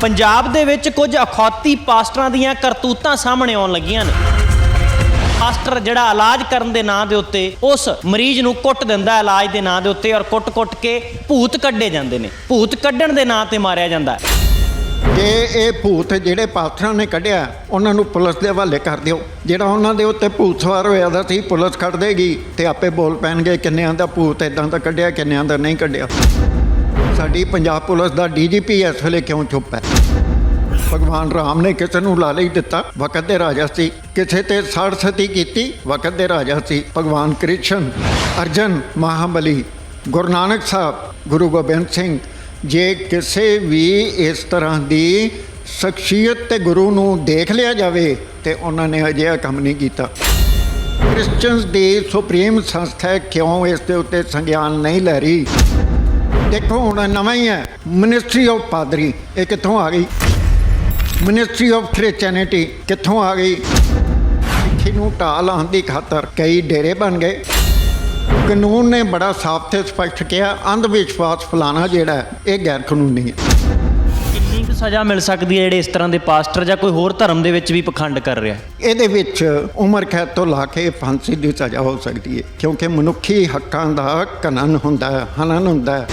ਪੰਜਾਬ ਦੇ ਵਿੱਚ ਕੁਝ ਅਖੌਤੀ ਪਾਸਟਰਾਂ ਦੀਆਂ ਕਰਤੂਤਾਂ ਸਾਹਮਣੇ ਆਉਣ ਲੱਗੀਆਂ ਨੇ। ਪਾਸਟਰ ਜਿਹੜਾ ਇਲਾਜ ਕਰਨ ਦੇ ਨਾਂ ਦੇ ਉੱਤੇ, ਉਸ ਮਰੀਜ਼ ਨੂੰ ਕੁੱਟ ਦਿੰਦਾ ਇਲਾਜ ਦੇ ਨਾਂ ਦੇ ਉੱਤੇ ਔਰ ਕੁੱਟ-ਕੁੱਟ ਕੇ ਭੂਤ ਕੱਢੇ ਜਾਂਦੇ ਨੇ। ਭੂਤ ਕੱਢਣ ਦੇ ਨਾਂ ਤੇ ਮਾਰਿਆ ਜਾਂਦਾ ਹੈ। ਜੇ ਇਹ ਭੂਤ ਜਿਹੜੇ ਪਾਸਟਰਾਂ ਨੇ ਕੱਢਿਆ, ਉਹਨਾਂ ਨੂੰ ਪੁਲਿਸ ਦੇ ਹਵਾਲੇ ਕਰ ਦਿਓ। ਜਿਹੜਾ ਉਹਨਾਂ ਦੇ ਉੱਤੇ ਭੂਤ ਸਵਾਰ ਹੋਇਆ ਦਾ ਸੀ, ਪੁਲਿਸ ਕੱਢ ਦੇਗੀ ਤੇ ਆਪੇ ਬੋਲ ਪੈਣਗੇ, ਕਿੰਨਿਆਂ ਦਾ ਭੂਤ ਇਦਾਂ ਦਾ ਕੱਢਿਆ, ਕਿੰਨਿਆਂ ਦਾ ਨਹੀਂ ਕੱਢਿਆ। ਸਾਡੀ ਪੰਜਾਬ ਪੁਲਿਸ ਦਾ ਡੀਜੀਪੀ ਇਸ ਵੇਲੇ ਕਿਉਂ ਚੁੱਪ ਹੈ? ਭਗਵਾਨ ਰਾਮ ਨੇ ਕਿਸੇ ਨੂੰ ਲਾਲਚ ਦਿੱਤਾ, ਵਕਤ ਦੇ ਰਾਜਾ ਸੀ। ਕਿਸੇ ਤੇ ਸੜ ਸਤੀ ਕੀਤੀ, ਵਕਤ ਦੇ ਰਾਜਾ ਸੀ। ਭਗਵਾਨ ਕ੍ਰਿਸ਼ਨ, ਅਰਜਨ, ਮਹਾਬਲੀ, ਗੁਰੂ ਨਾਨਕ ਸਾਹਿਬ, ਗੁਰੂ ਗੋਬਿੰਦ ਸਿੰਘ, ਜੇ ਕਿਸੇ ਵੀ ਇਸ ਤਰ੍ਹਾਂ ਦੀ ਸ਼ਖਸੀਅਤ ਤੇ ਗੁਰੂ ਨੂੰ ਦੇਖ ਲਿਆ ਜਾਵੇ, ਤੇ ਉਹਨਾਂ ਨੇ ਅਜਿਹਾ ਕੰਮ ਨਹੀਂ ਕੀਤਾ। ਕ੍ਰਿਸਚੀਅਨਸ ਦੀ ਸੁਪਰੀਮ ਸੰਸਥਾ ਕਿਉਂ ਇਸ ਦੇ ਉੱਤੇ ਸੰਗਿਆਨ ਨਹੀਂ ਲੈ ਰਹੀ? ਦੇਖੋ ਹੁਣ ਨਵਾਂ ਹੀ ਹੈ। ਮਿਨਿਸਟਰੀ ਆਫ ਪਾਦਰੀ ਇਹ ਕਿੱਥੋਂ ਆ ਗਈ? ਮਿਨਿਸਟਰੀ ਆਫ ਕ੍ਰਿਸਚੀਅਨਿਟੀ ਕਿੱਥੋਂ ਆ ਗਈ? ਸਿੱਖੀ ਨੂੰ ਢਾਹ ਲਾਉਣ ਦੀ ਖਾਤਰ ਕਈ ਡੇਰੇ ਬਣ ਗਏ। ਕਾਨੂੰਨ ਨੇ ਬੜਾ ਸਾਫ਼ ਤੇ ਸਪਸ਼ਟ ਕਿਹਾ, ਅੰਧ ਵਿਸ਼ਵਾਸ ਫਲਾਣਾ ਜਿਹੜਾ ਇਹ ਗੈਰ ਕਾਨੂੰਨੀ ਹੈ। ਸਜ਼ਾ ਮਿਲ ਸਕਦੀ ਹੈ ਜਿਹੜੇ ਇਸ ਤਰ੍ਹਾਂ ਦੇ ਪਾਸਟਰ ਜਾਂ ਕੋਈ ਹੋਰ ਧਰਮ ਦੇ ਵਿੱਚ ਵੀ ਪਖੰਡ ਕਰ ਰਿਹਾ ਇਹਦੇ ਵਿੱਚ ਉਮਰ ਕੈਦ ਤੋਂ ਲਾ ਕੇ ਫਾਂਸੀ ਦੀ ਸਜ਼ਾ ਹੋ ਸਕਦੀ ਹੈ ਕਿਉਂਕਿ ਮਨੁੱਖੀ ਹੱਕਾਂ ਦਾ ਕਾਨੂੰਨ ਹੁੰਦਾ ਹੈ ਹਨਨ ਹੁੰਦਾ ਹੈ।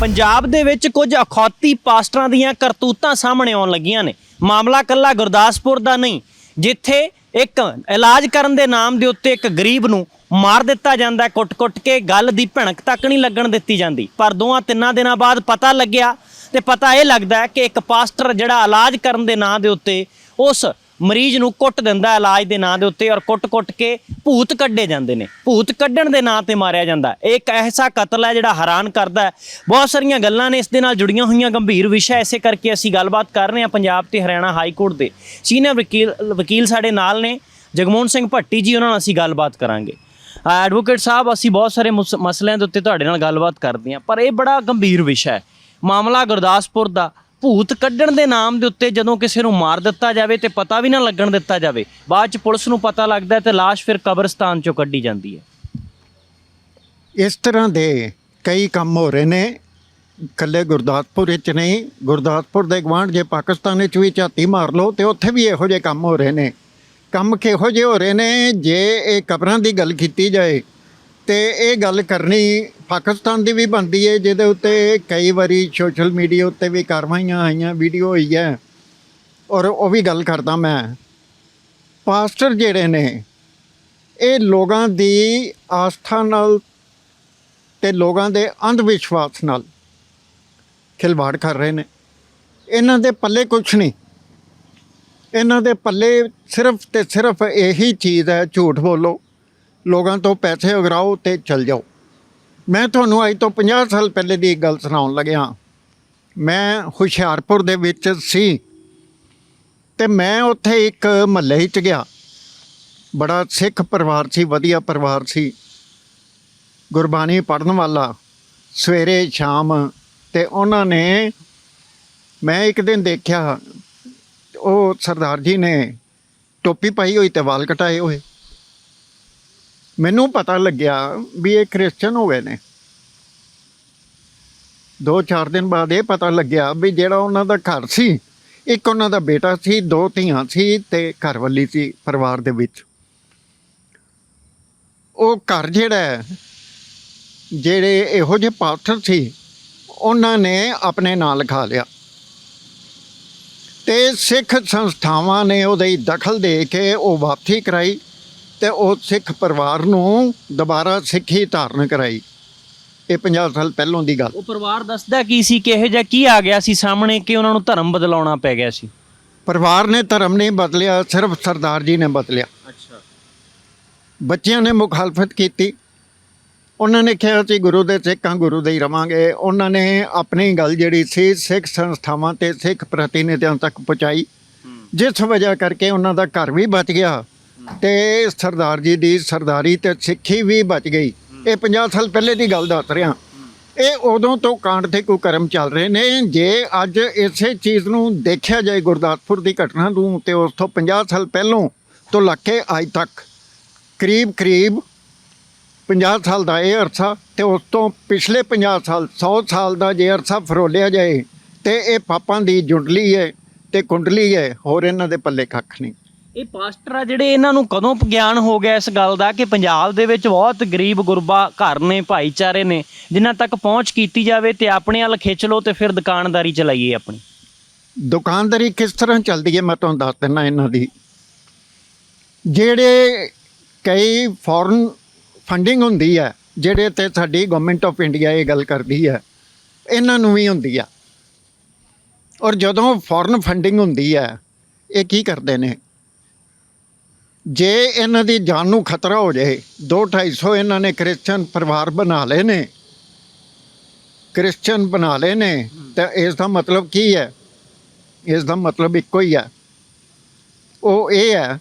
ਪੰਜਾਬ ਦੇ ਵਿੱਚ ਕੁਝ ਅਖੌਤੀ ਪਾਸਟਰਾਂ ਦੀਆਂ ਕਰਤੂਤਾਂ ਸਾਹਮਣੇ ਆਉਣ ਲੱਗੀਆਂ ਨੇ। ਮਾਮਲਾ ਕੱਲਾ ਗੁਰਦਾਸਪੁਰ ਦਾ ਨਹੀਂ ਜਿੱਥੇ ਇੱਕ ਇਲਾਜ ਕਰਨ ਦੇ ਨਾਮ ਦੇ ਉੱਤੇ ਇੱਕ ਗਰੀਬ ਨੂੰ ਮਾਰ ਦਿੱਤਾ ਜਾਂਦਾ ਕੁੱਟ-ਕੁੱਟ ਕੇ ਗੱਲ ਦੀ ਭਣਕ ਤੱਕ ਨਹੀਂ ਲੱਗਣ ਦਿੱਤੀ ਜਾਂਦੀ। ਪਰ ਦੋਆਂ ਤਿੰਨਾਂ ਦਿਨਾਂ ਬਾਅਦ ਪਤਾ ਲੱਗਿਆ ਤੇ ਪਤਾ ਇਹ ਲੱਗਦਾ ਹੈ ਕਿ ਇੱਕ ਪਾਸਟਰ ਜਿਹੜਾ ਇਲਾਜ ਕਰਨ ਦੇ ਨਾਂ ਦੇ ਉੱਤੇ ਉਸ ਮਰੀਜ਼ ਨੂੰ ਕੁੱਟ ਦਿੰਦਾ ਹੈ ਇਲਾਜ ਦੇ ਨਾਂ ਦੇ ਉੱਤੇ ਔਰ ਕੁੱਟ-ਕੁੱਟ ਕੇ ਭੂਤ ਕੱਢੇ ਜਾਂਦੇ ਨੇ। ਭੂਤ ਕੱਢਣ ਦੇ ਨਾਂ ਤੇ ਮਾਰਿਆ ਜਾਂਦਾ ਇਹ ਇੱਕ ਐਸਾ ਕਤਲ ਹੈ ਜਿਹੜਾ ਹੈਰਾਨ ਕਰਦਾ ਹੈ। ਬਹੁਤ ਸਾਰੀਆਂ ਗੱਲਾਂ ਨੇ ਇਸ ਦੇ ਨਾਲ ਜੁੜੀਆਂ ਹੋਈਆਂ, ਗੰਭੀਰ ਵਿਸ਼ਾ ਐਸੇ ਕਰਕੇ ਅਸੀਂ ਗੱਲਬਾਤ ਕਰ ਰਹੇ ਹਾਂ ਪੰਜਾਬ ਤੇ ਹਰਿਆਣਾ ਹਾਈ ਕੋਰਟ ਦੇ। ਸੀਨੀਅਰ ਵਕੀਲ ਵਕੀਲ ਸਾਡੇ ਨਾਲ ਨੇ। ਜਗਮੋਹਨ ਸਿੰਘ ਭੱਟੀ ਜੀ, ਉਹਨਾਂ ਨਾਲ ਅਸੀਂ ਗੱਲਬਾਤ ਕਰਾਂਗੇ। ਐਡਵੋਕੇਟ ਸਾਹਿਬ, ਅਸੀਂ ਬਹੁਤ ਸਾਰੇ ਮੁਸ- ਮਸਲਿਆਂ ਦੇ ਉੱਤੇ ਤੁਹਾਡੇ ਨਾਲ ਗੱਲਬਾਤ ਕਰਦੇ ਹਾਂ। ਪਰ ਇਹ ਬੜਾ ਗੰਭੀਰ ਵਿਸ਼ਾ ਹੈ। ਮਾਮਲਾ ਗੁਰਦਾਸਪੁਰ ਦਾ। ਭੂਤ ਕੱਢਣ ਦੇ ਨਾਮ ਦੇ ਉੱਤੇ ਜਦੋਂ ਕਿਸੇ ਨੂੰ ਮਾਰ ਦਿੱਤਾ ਜਾਵੇ ਤੇ ਪਤਾ ਵੀ ਨਾ ਲੱਗਣ ਦਿੱਤਾ ਜਾਵੇ, ਬਾਅਦ ਚ ਪੁਲਿਸ ਨੂੰ ਪਤਾ ਲੱਗਦਾ ਹੈ ਤੇ ਲਾਸ਼ ਫਿਰ ਕਬਰਸਤਾਨ ਚੋਂ ਕੱਢੀ ਜਾਂਦੀ ਹੈ। ਇਸ ਤਰ੍ਹਾਂ ਦੇ ਕਈ ਕੰਮ ਹੋ ਰਹੇ ਨੇ। ਇਕੱਲੇ ਗੁਰਦਾਸਪੁਰ ਵਿੱਚ ਨਹੀਂ, ਗੁਰਦਾਸਪੁਰ ਦੇ ਗਵਾਂਢ ਜੇ ਪਾਕਿਸਤਾਨ ਵਿੱਚ ਵੀ ਝਾਤੀ ਮਾਰ ਲਓ ਤੇ ਉੱਥੇ ਵੀ ਇਹੋ ਜਿਹੇ ਕੰਮ ਹੋ ਰਹੇ ਨੇ। ਕੰਮ ਕਿਹੋ ਜਿਹੇ ਹੋ ਰਹੇ ਨੇ? ਜੇ ਇਹ ਕਬਰਾਂ ਦੀ ਗੱਲ ਕੀਤੀ ਜਾਏ ਤੇ ਇਹ ਗੱਲ ਕਰਨੀ ਪਾਕਿਸਤਾਨ ਦੀ ਵੀ ਬਣਦੀ ਹੈ ਜਿਹਦੇ ਉੱਤੇ ਕਈ ਵਾਰੀ ਸੋਸ਼ਲ ਮੀਡੀਆ ਉੱਤੇ ਵੀ ਕਾਰਵਾਈਆਂ ਆਈਆਂ ਵੀਡੀਓ ਹੋਈ ਹੈ। ਔਰ ਉਹ ਵੀ ਗੱਲ ਕਰਦਾ ਮੈਂ। ਪਾਸਟਰ ਜਿਹੜੇ ਨੇ, ਇਹ ਲੋਕਾਂ ਦੀ ਆਸਥਾ ਨਾਲ ਤੇ ਲੋਕਾਂ ਦੇ ਅੰਧ ਵਿਸ਼ਵਾਸ ਨਾਲ ਖਿਲਵਾੜ ਕਰ ਰਹੇ ਨੇ। ਇਹਨਾਂ ਦੇ ਪੱਲੇ ਕੁਛ ਨਹੀਂ। ਇਹਨਾਂ ਦੇ ਪੱਲੇ ਸਿਰਫ ਤੇ ਸਿਰਫ ਇਹੀ ਚੀਜ਼ ਹੈ, ਝੂਠ ਬੋਲੋ। ਲੋਕਾਂ ਤੋਂ ਪੈਸੇ ਉਗਰਾਓ ਤੇ ਚਲ ਜਾਓ। ਮੈਂ ਤੁਹਾਨੂੰ ਅੱਜ ਤੋਂ 50 ਸਾਲ ਪਹਿਲੇ ਦੀ ਗੱਲ ਸੁਣਾਉਣ ਲੱਗਿਆ। ਮੈਂ ਹੁਸ਼ਿਆਰਪੁਰ ਦੇ ਵਿੱਚ ਸੀ ਤੇ ਮੈਂ ਉੱਥੇ ਇੱਕ ਮਹੱਲੇ ਵਿੱਚ ਗਿਆ। ਬੜਾ ਸਿੱਖ ਪਰਿਵਾਰ ਸੀ, ਵਧੀਆ ਪਰਿਵਾਰ ਸੀ। ਗੁਰਬਾਣੀ ਪੜਨ ਵਾਲਾ ਸਵੇਰੇ, ਸ਼ਾਮ ਤੇ ਉਹਨਾਂ ਨੇ ਮੈਂ ਇੱਕ ਦਿਨ ਦੇਖਿਆ, ਉਹ ਸਰਦਾਰ ਜੀ ਨੇ ਟੋਪੀ ਪਾਈ ਹੋਈ ਤੇ ਵਾਲ ਕਟਾਏ ਹੋਏ। ਮੈਨੂੰ ਪਤਾ ਲੱਗਿਆ ਵੀ ਇਹ ਕ੍ਰਿਸਚਨ ਹੋ ਗਏ ਨੇ। ਦੋ ਚਾਰ ਦਿਨ ਬਾਅਦ ਇਹ ਪਤਾ ਲੱਗਿਆ ਵੀ ਜਿਹੜਾ ਉਹਨਾਂ ਦਾ ਘਰ ਸੀ, ਇੱਕ ਉਹਨਾਂ ਦਾ ਬੇਟਾ ਸੀ, ਦੋ ਧੀਆਂ ਸੀ ਤੇ ਘਰਵਾਲੀ ਸੀ ਪਰਿਵਾਰ ਦੇ ਵਿੱਚ। ਉਹ ਘਰ ਜਿਹੜਾ ਹੈ, ਜਿਹੜੇ ਇਹੋ ਜਿਹੇ ਪਾਸਟਰ ਸੀ, ਉਹਨਾਂ ਨੇ ਆਪਣੇ ਨਾਂ ਲਿਖਾ ਲਿਆ। ਤੇ ਸਿੱਖ ਸੰਸਥਾਵਾਂ ਨੇ ਉਹਦੇ ਦਖਲ ਦੇ ਕੇ ਉਹ ਵਾਪਸੀ ਕਰਾਈ। ਤੇ ਉਹ ਸਿੱਖ ਪਰਿਵਾਰ ਨੂੰ ਦੁਬਾਰਾ ਸਿੱਖੀ ਧਾਰਨ ਕਰਾਈ। ਇਹ 50 ਸਾਲ ਪਹਿਲੋਂ ਦੀ ਗੱਲ। ਉਹ ਪਰਿਵਾਰ ਦੱਸਦਾ ਕੀ ਸੀ ਕਿ ਇਹੋ ਜਿਹਾ ਕੀ ਆ ਗਿਆ ਸੀ ਸਾਹਮਣੇ ਕਿ ਉਹਨਾਂ ਨੂੰ ਧਰਮ ਬਦਲਾਉਣਾ ਪੈ ਗਿਆ ਸੀ? ਪਰਿਵਾਰ ਨੇ ਧਰਮ ਨਹੀਂ ਬਦਲਿਆ ਸਿਰਫ ਸਰਦਾਰ ਜੀ ਨੇ ਬਦਲਿਆ। ਅੱਛਾ। ਬੱਚਿਆਂ ਨੇ ਮੁਖਾਲਫਤ ਕੀਤੀ। ਉਹਨਾਂ ਨੇ ਕਿਹਾ ਸੀ ਗੁਰੂ ਦੇ ਸਿੱਖਾਂ ਗੁਰੂ ਦੇ ਹੀ ਰਵਾਂਗੇ। ਉਹਨਾਂ ਨੇ ਆਪਣੀ ਗੱਲ ਜਿਹੜੀ ਸੀ ਸਿੱਖ ਸੰਸਥਾਵਾਂ ਤੇ ਸਿੱਖ ਪ੍ਰਤੀਨਿਧਾਂ ਤੱਕ ਪਹੁੰਚਾਈ। ਜਿਸ ਵਜ੍ਹਾ ਕਰਕੇ ਉਹਨਾਂ ਦਾ ਘਰ ਵੀ ਬਚ ਗਿਆ। ਤੇ ਸਰਦਾਰ ਜੀ ਦੀ ਸਰਦਾਰੀ ਤੇ ਸਿੱਖੀ ਵੀ ਬਚ ਗਈ। ਇਹ 50 ਸਾਲ ਪਹਿਲੇ ਦੀ ਗੱਲ ਦੱਸ ਰਿਹਾ। ਇਹ ਉਦੋਂ ਤੋਂ ਕਾਂਡ ਤੇ ਕੋਈ ਕਰਮ ਚੱਲ ਰਹੇ ਨੇ। ਜੇ ਅੱਜ ਇਸੇ ਚੀਜ਼ ਨੂੰ ਦੇਖਿਆ ਜਾਏ ਗੁਰਦਾਸਪੁਰ ਦੀ ਘਟਨਾ ਨੂੰ ਤੇ ਉਸ ਤੋਂ 50 ਸਾਲ ਪਹਿਲੋਂ ਤੋਂ ਲੱਗ ਕੇ ਅੱਜ ਤੱਕ ਕਰੀਬ ਕਰੀਬ 50 ਸਾਲ ਦਾ ਇਹ ਅਰਸਾ ਤੇ ਉਸ ਤੋਂ ਪਿਛਲੇ 50 ਸਾਲ 100 ਸਾਲ ਦਾ ਜੇ ਅਰਸਾ ਫਰੋਲਿਆ ਜਾਏ ਤੇ ਇਹ ਪਾਪਾਂ ਦੀ ਜੁੰਡਲੀ ਹੈ ਤੇ ਕੁੰਡਲੀ ਹੈ ਹੋਰ ਇਹਨਾਂ ਦੇ ਪੱਲੇ ਕੱਖ ਨਹੀਂ। ਇਹ ਪਾਸਟਰ ਆ ਜਿਹੜੇ ਇਹਨਾਂ ਨੂੰ ਕਦੋਂ ਗਿਆਨ ਹੋ ਗਿਆ ਇਸ ਗੱਲ ਦਾ ਕਿ ਪੰਜਾਬ ਦੇ ਵਿੱਚ ਬਹੁਤ ਗਰੀਬ ਗੁਰਬਾ ਘਰ ਨੇ, ਭਾਈਚਾਰੇ ਨੇ, ਜਿਨ੍ਹਾਂ ਤੱਕ ਪਹੁੰਚ ਕੀਤੀ ਜਾਵੇ ਤੇ ਆਪਣੇ ਵੱਲ ਖਿੱਚ ਲਓ ਤੇ ਫਿਰ ਦੁਕਾਨਦਾਰੀ ਚਲਾਈਏ ਆਪਣੀ। ਦੁਕਾਨਦਾਰੀ ਕਿਸ ਤਰ੍ਹਾਂ ਚੱਲਦੀ ਹੈ? ਮੈਂ ਤੁਹਾਨੂੰ ਦੱਸ ਦਿੰਦਾ ਇਹਨਾਂ ਦੀ। ਜਿਹੜੇ ਕਈ ਫੋਰਨ ਫੰਡਿੰਗ ਹੁੰਦੀ ਹੈ, ਜਿਹੜੇ ਤੇ ਸਾਡੀ ਗਵਰਨਮੈਂਟ ਆਫ ਇੰਡੀਆ ਇਹ ਗੱਲ ਕਰਦੀ ਹੈ, ਇਹਨਾਂ ਨੂੰ ਵੀ ਹੁੰਦੀ ਆ। ਔਰ ਜਦੋਂ ਫੋਰਨ ਫੰਡਿੰਗ ਹੁੰਦੀ ਹੈ, ਇਹ ਕੀ ਕਰਦੇ ਨੇ? ਜੇ ਇਹਨਾਂ ਦੀ ਜਾਨ ਨੂੰ ਖਤਰਾ ਹੋ ਜਾਏ 2-250 ਇਹਨਾਂ ਨੇ ਕ੍ਰਿਸਚੀਅਨ ਪਰਿਵਾਰ ਬਣਾ ਲਏ ਨੇ। ਕ੍ਰਿਸਚੀਅਨ ਬਣਾ ਲਏ ਨੇ ਤਾਂ ਇਸ ਦਾ ਮਤਲਬ ਕੀ ਹੈ? ਇਸ ਦਾ ਮਤਲਬ ਇੱਕੋ ਹੀ ਹੈ। ਉਹ ਇਹ ਹੈ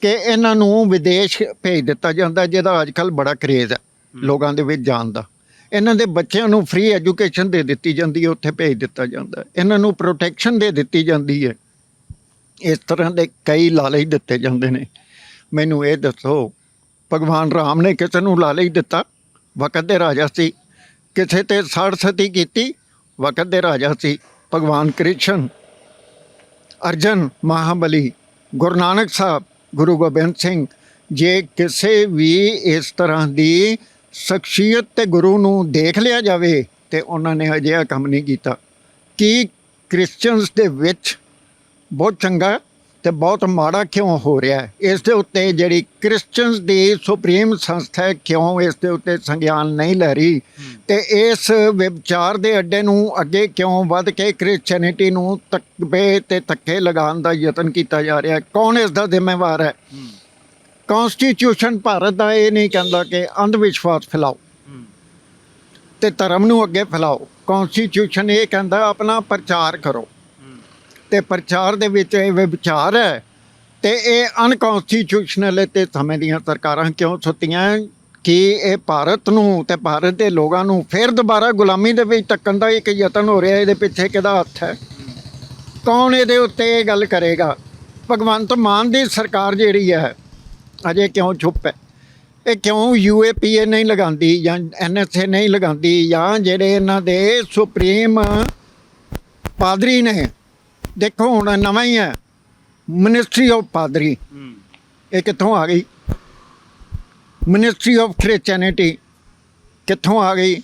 ਕਿ ਇਹਨਾਂ ਨੂੰ ਵਿਦੇਸ਼ ਭੇਜ ਦਿੱਤਾ ਜਾਂਦਾ ਜਿਹਦਾ ਅੱਜ ਕੱਲ ਬੜਾ ਕਰੇਜ਼ ਹੈ ਲੋਕਾਂ ਦੇ ਵਿੱਚ ਜਾਣ ਦਾ। ਇਹਨਾਂ ਦੇ ਬੱਚਿਆਂ ਨੂੰ ਫ੍ਰੀ ਐਜੂਕੇਸ਼ਨ ਦੇ ਦਿੱਤੀ ਜਾਂਦੀ ਹੈ ਉੱਥੇ ਭੇਜ ਦਿੱਤਾ ਜਾਂਦਾ। ਇਹਨਾਂ ਨੂੰ ਪ੍ਰੋਟੈਕਸ਼ਨ ਦੇ ਦਿੱਤੀ ਜਾਂਦੀ ਹੈ। ਇਸ ਤਰ੍ਹਾਂ ਦੇ ਕਈ ਲਾਲਚ ਦਿੱਤੇ ਜਾਂਦੇ ਨੇ। ਮੈਨੂੰ ਇਹ ਦੱਸੋ, ਭਗਵਾਨ ਰਾਮ ਨੇ ਕਿਸੇ ਨੂੰ ਲਾਲਚ ਦਿੱਤਾ? ਵਕਤ ਦੇ ਰਾਜਾ ਸੀ। ਕਿਸੇ ਤੇ ਸਾੜ ਸਤੀ ਕੀਤੀ? ਵਕਤ ਦੇ ਰਾਜਾ ਸੀ। ਭਗਵਾਨ ਕ੍ਰਿਸ਼ਨ, ਅਰਜਨ, ਮਹਾਬਲੀ, ਗੁਰੂ ਨਾਨਕ ਸਾਹਿਬ, ਗੁਰੂ ਗੋਬਿੰਦ ਸਿੰਘ, ਜੇ ਕਿਸੇ ਵੀ ਇਸ ਤਰ੍ਹਾਂ ਦੀ ਸ਼ਖਸੀਅਤ ਤੇ ਗੁਰੂ ਨੂੰ ਦੇਖ ਲਿਆ ਜਾਵੇ ਤੇ ਉਹਨਾਂ ਨੇ ਅਜਿਹਾ ਕੰਮ ਨਹੀਂ ਕੀਤਾ। ਕਿ ਕ੍ਰਿਸਚੀਅਨਸ ਦੇ ਵਿੱਚ ਬਹੁਤ ਚੰਗਾ ਤੇ ਬਹੁਤ ਮਾੜਾ ਕਿਉਂ ਹੋ ਰਿਹਾ ਹੈ? ਇਸ ਦੇ ਉੱਤੇ ਜਿਹੜੀ ਕ੍ਰਿਸਚੀਅਨਸ ਦੀ ਸੁਪਰੀਮ ਸੰਸਥਾ ਕਿਉਂ ਇਸ ਦੇ ਉੱਤੇ ਸੰਗਿਆਨ ਨਹੀਂ ਲੈ ਰਹੀ? ਤੇ ਇਸ ਵਿਚਾਰ ਦੇ ਅੱਡੇ ਨੂੰ ਅੱਗੇ ਕਿਉਂ ਵੱਧ ਕੇ ਕ੍ਰਿਸਚੀਅਨਿਟੀ ਨੂੰ ਤਕਬੇ ਤੇ ਧੱਕੇ ਲਗਾਉਣ ਦਾ ਯਤਨ ਕੀਤਾ ਜਾ ਰਿਹਾ ਹੈ? ਕੌਣ ਇਸ ਦਾ ਜ਼ਿੰਮੇਵਾਰ ਹੈ? ਕਨਸਟੀਟਿਊਸ਼ਨ ਭਾਰਤ ਦਾ ਇਹ ਨਹੀਂ ਕਹਿੰਦਾ ਕਿ ਅੰਧ ਵਿਸ਼ਵਾਸ ਫੈਲਾਓ ਤੇ ਧਰਮ ਨੂੰ ਅੱਗੇ ਫੈਲਾਓ। ਕਨਸਟੀਟਿਊਸ਼ਨ ਇਹ ਕਹਿੰਦਾ ਆਪਣਾ ਪ੍ਰਚਾਰ ਕਰੋ। ਤੇ ਪ੍ਰਚਾਰ ਦੇ ਵਿੱਚ ਇਹ ਵਿਚਾਰ ਹੈ ਤੇ ਇਹ ਅਨਕਨਸਟੀਟਿਊਸ਼ਨਲ ਤੇ ਸਮੇਂ ਦੀਆਂ ਸਰਕਾਰਾਂ ਕਿਉਂ ਸੁੱਤੀਆਂ? ਕਿ ਇਹ ਭਾਰਤ ਨੂੰ ਤੇ ਭਾਰਤ ਦੇ ਲੋਕਾਂ ਨੂੰ ਫਿਰ ਦੁਬਾਰਾ ਗੁਲਾਮੀ ਦੇ ਵਿੱਚ ਟੱਕਣ ਦਾ ਇੱਕ ਯਤਨ ਹੋ ਰਿਹਾ ਇਹਦੇ ਪਿੱਛੇ ਕਿਹਦਾ ਹੱਥ ਹੈ? ਕੌਣ ਇਹਦੇ ਉੱਤੇ ਇਹ ਗੱਲ ਕਰੇਗਾ? ਭਗਵੰਤ ਮਾਨ ਦੀ ਸਰਕਾਰ ਜਿਹੜੀ ਹੈ, ਅਜੇ ਕਿਉਂ ਚੁੱਪ ਹੈ? ਇਹ ਕਿਉਂ ਯੂਏਪੀਏ ਨਹੀਂ ਲਗਾਉਂਦੀ ਜਾਂ ਐਨਐਸਏ ਨਹੀਂ ਲਗਾਉਂਦੀ ਜਾਂ ਜਿਹੜੇ ਇਹਨਾਂ ਦੇ ਸੁਪਰੀਮ ਪਾਦਰੀ ਨੇ ਦੇਖੋ ਹੁਣ ਨਵਾਂ ਹੀ ਹੈ। ਮਿਨਿਸਟਰੀ ਆਫ ਪਾਦਰੀ ਇਹ ਕਿੱਥੋਂ ਆ ਗਈ? ਮਿਨਿਸਟਰੀ ਆਫ ਕ੍ਰਿਸਚੀਅਨਿਟੀ ਕਿੱਥੋਂ ਆ ਗਈ?